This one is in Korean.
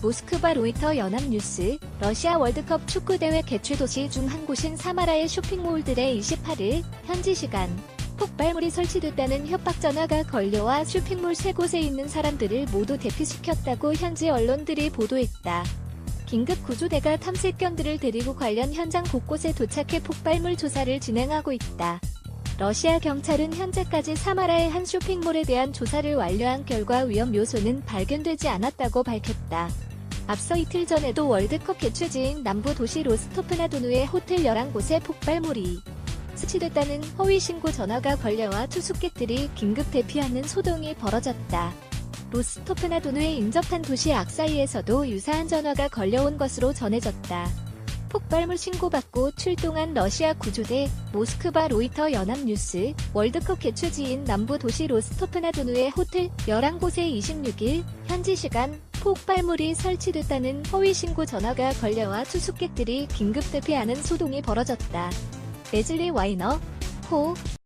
모스크바 로이터 연합뉴스 러시아 월드컵 축구대회 개최 도시 중 한 곳인 사마라의 쇼핑몰들의 28일 현지 시간 폭발물이 설치됐다는 협박 전화가 걸려와 쇼핑몰 세 곳에 있는 사람들을 모두 대피시켰다고 현지 언론들이 보도했다. 긴급 구조대가 탐색견들을 데리고 관련 현장 곳곳에 도착해 폭발물 조사를 진행하고 있다. 러시아 경찰은 현재까지 사마라의 한 쇼핑몰에 대한 조사를 완료한 결과 위험 요소는 발견되지 않았다고 밝혔다. 앞서 이틀 전에도 월드컵 개최지인 남부 도시 로스토프나도누의 호텔 11곳에 폭발물이 스치됐다는 허위 신고 전화가 걸려와 투숙객들이 긴급 대피하는 소동이 벌어졌다. 로스토프나도누에 인접한 도시 악사이에서도 유사한 전화가 걸려온 것으로 전해졌다. 폭발물 신고받고 출동한 러시아 구조대 모스크바 로이터 연합뉴스 월드컵 개최지인 남부 도시 로스토프나도누의 호텔 11곳에 26일 현지 시간 폭발물이 설치됐다는 허위 신고 전화가 걸려와 투숙객들이 긴급 대피하는 소동이 벌어졌다. 레즐리 와이너, 호,